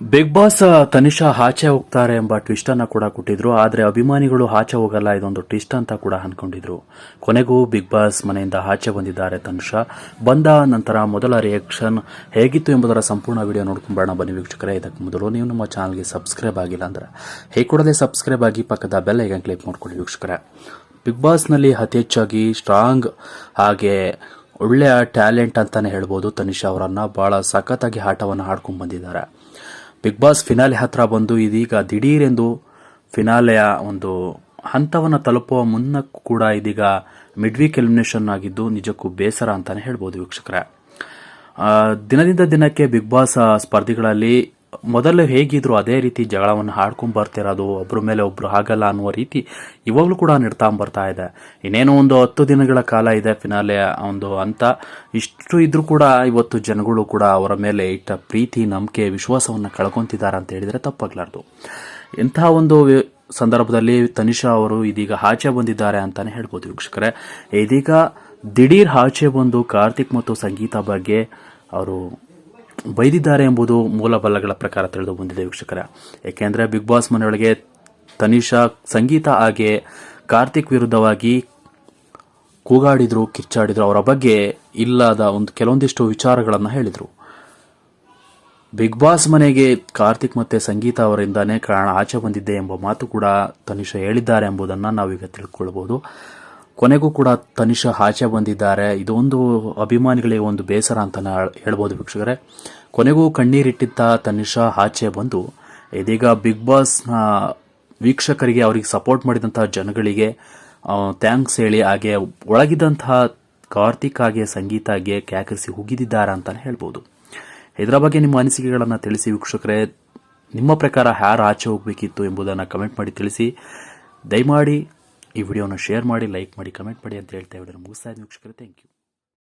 Big boss Tanisha ಆಚೆ ಹೋಗ್ತಾರೆ ಎಂಬ ಟ್ವಿಸ್ಟ್ ಅನ್ನ ಕೂಡ ಕೊಟ್ಟಿದ್ರು. ಆದ್ರೆ ಅಭಿಮಾನಿಗಳು ಆಚೆ ಹೋಗಲ್ಲ, ಇದೊಂದು ಟ್ವಿಸ್ಟ್ ಅಂತ ಕೂಡ ಅನ್ಕೊಂಡಿದ್ರು. ಕೊನೆಗೂ ಬಿಗ್ ಬಾಸ್ ಮನೆಯಿಂದ ಆಚೆ ಬಂದಿದ್ದಾರೆ ತನುಷಾ. ಬಂದ ನಂತರ ಮೊದಲ ರಿಯಾಕ್ಷನ್ ಹೇಗಿತ್ತು ಎಂಬುದರ ಸಂಪೂರ್ಣ ವಿಡಿಯೋ ನೋಡ್ಕೊಂಬರೋಣ ಬನ್ನಿ ವೀಕ್ಷಕರೇ. ಇದಕ್ಕೆ ಮೊದಲು ನೀವು ನಮ್ಮ ಚಾನಲ್ಗೆ ಸಬ್ಸ್ಕ್ರೈಬ್ ಆಗಿಲ್ಲ ಅಂದ್ರೆ ಹೇಗೆ ಕೂಡಲೇ ಸಬ್ಸ್ಕ್ರೈಬ್ ಆಗಿ ಪಕ್ಕದ ಬೆಲ್ ಐಕನ್ ಕ್ಲಿಕ್ ಮಾಡ್ಕೊಳ್ಳಿ ವೀಕ್ಷಕರೇ. ಬಿಗ್ ಬಾಸ್ನಲ್ಲಿ ಅತಿ ಹೆಚ್ಚಾಗಿ ಸ್ಟ್ರಾಂಗ್ ಹಾಗೆ ಒಳ್ಳೆಯ ಟ್ಯಾಲೆಂಟ್ ಅಂತಾನೆ ಹೇಳ್ಬೋದು ತನಿಷಾ ಅವರನ್ನು. ಬಹಳ ಸಖತ್ತಾಗಿ ಆಟವನ್ನು ಆಡ್ಕೊಂಡು ಬಂದಿದ್ದಾರೆ. ಬಿಗ್ ಬಾಸ್ ಫಿನಾಲೆ ಹತ್ರ ಬಂದು ಇದೀಗ ದಿಢೀರೆಂದು ಫಿನಾಲೆಯ ಒಂದು ಹಂತವನ್ನು ತಲುಪುವ ಮುನ್ನ ಕೂಡ ಇದೀಗ ಮಿಡ್ ವೀಕ್ ಎಲಿಮಿನೇಷನ್ ಆಗಿದ್ದು ನಿಜಕ್ಕೂ ಬೇಸರ ಅಂತಾನೆ ಹೇಳ್ಬೋದು ವೀಕ್ಷಕರೇ. ದಿನದಿಂದ ದಿನಕ್ಕೆ ಬಿಗ್ ಬಾಸ್ ಸ್ಪರ್ಧಿಗಳಲ್ಲಿ ಮೊದಲು ಹೇಗಿದ್ರು ಅದೇ ರೀತಿ ಜಗಳವನ್ನು ಹಾಡ್ಕೊಂಡ್ ಬರ್ತಿರೋದು ಒಬ್ಬರ ಮೇಲೆ ಒಬ್ರು ಆಗಲ್ಲ ಅನ್ನುವ ರೀತಿ ಇವಾಗಲೂ ಕೂಡ ನಿಡ್ತಾ ಬರ್ತಾ ಇದೆ. ಇನ್ನೇನೋ ಒಂದು ಹತ್ತು ದಿನಗಳ ಕಾಲ ಇದೆ ಫಿನಾಲೆ ಒಂದು ಅಂತ. ಇಷ್ಟು ಇದ್ರೂ ಕೂಡ ಇವತ್ತು ಜನಗಳು ಕೂಡ ಅವರ ಮೇಲೆ ಇಟ್ಟ ಪ್ರೀತಿ, ನಂಬಿಕೆ, ವಿಶ್ವಾಸವನ್ನು ಕಳ್ಕೊಂತಿದ್ದಾರೆ ಅಂತ ಹೇಳಿದ್ರೆ ತಪ್ಪಾಗ್ಲಾರ್ದು. ಇಂತಹ ಒಂದು ಸಂದರ್ಭದಲ್ಲಿ ತನಿಷಾ ಅವರು ಇದೀಗ ಆಚೆ ಬಂದಿದ್ದಾರೆ ಅಂತಾನೆ ಹೇಳ್ಬೋದು ವೀಕ್ಷಕರೇ. ಇದೀಗ ದಿಢೀರ್ ಆಚೆ ಬಂದು ಕಾರ್ತಿಕ್ ಮತ್ತು ಸಂಗೀತ ಬಗ್ಗೆ ಅವರು ಬೈದಿದ್ದಾರೆ ಎಂಬುದು ಬಲಗಳ ಪ್ರಕಾರ ತಿಳಿದು ಬಂದಿದೆ ವೀಕ್ಷಕರ. ಏಕೆಂದರೆ ಬಿಗ್ ಬಾಸ್ ಮನೆಯೊಳಗೆ ತನಿಷಾ ಸಂಗೀತ ಹಾಗೆ ಕಾರ್ತಿಕ್ ವಿರುದ್ಧವಾಗಿ ಕೂಗಾಡಿದ್ರು ಕಿಚ್ಚಾಡಿದ್ರು ಅವರ ಬಗ್ಗೆ ಇಲ್ಲದ ಒಂದು ಕೆಲವೊಂದಿಷ್ಟು ವಿಚಾರಗಳನ್ನು ಹೇಳಿದರು. ಬಿಗ್ ಬಾಸ್ ಮನೆಗೆ ಕಾರ್ತಿಕ್ ಮತ್ತು ಸಂಗೀತ ಅವರಿಂದಾನೇ ಕಾರಣ ಆಚೆ ಬಂದಿದ್ದೆ ಎಂಬ ಮಾತು ಕೂಡ ತನಿಷಾ ಹೇಳಿದ್ದಾರೆ ಎಂಬುದನ್ನು ನಾವೀಗ ತಿಳ್ಕೊಳ್ಬಹುದು ಕೊನೆಗೂ ಕೂಡ ತನಿಷಾ ಆಚೆ ಬಂದಿದ್ದಾರೆ. ಇದೊಂದು ಅಭಿಮಾನಿಗಳಿಗೆ ಒಂದು ಬೇಸರ ಅಂತ ಹೇಳ್ಬೋದು ವೀಕ್ಷಕರೇ. ಕೊನೆಗೂ ಕಣ್ಣೀರಿಟ್ಟಿದ್ದ ತನಿಷಾ ಆಚೆ ಬಂದು, ಇದೀಗ ಬಿಗ್ ಬಾಸ್ನ ವೀಕ್ಷಕರಿಗೆ ಅವರಿಗೆ ಸಪೋರ್ಟ್ ಮಾಡಿದಂತಹ ಜನಗಳಿಗೆ ಥ್ಯಾಂಕ್ಸ್ ಹೇಳಿ ಹಾಗೆ ಒಳಗಿದ್ದಂತಹ ಕಾರ್ತಿಕ್ ಹಾಗೆ ಸಂಗೀತಾಗೆ ಕ್ಯಾಕರಿಸಿ ಹುಗಿದಿದ್ದಾರೆ ಅಂತಲೇ ಹೇಳ್ಬೋದು. ಇದರ ಬಗ್ಗೆ ನಿಮ್ಮ ಅನಿಸಿಕೆಗಳನ್ನು ತಿಳಿಸಿ ವೀಕ್ಷಕರೇ. ನಿಮ್ಮ ಪ್ರಕಾರ ಯಾರು ಆಚೆ ಹೋಗಬೇಕಿತ್ತು ಎಂಬುದನ್ನು ಕಮೆಂಟ್ ಮಾಡಿ ತಿಳಿಸಿ. ದಯಮಾಡಿ ಈ ವಿಡಿಯೋನ ಶೇರ್ ಮಾಡಿ, ಲೈಕ್ ಮಾಡಿ, ಕಮೆಂಟ್ ಮಾಡಿ ಅಂತ ಹೇಳ್ತಾ ವಿಡಿಯೋ ಮುಗಿಸ್ತಾ ಇದ್ದೀನಿ. ವೀಕ್ಷಕರೇ ಥ್ಯಾಂಕ್ ಯು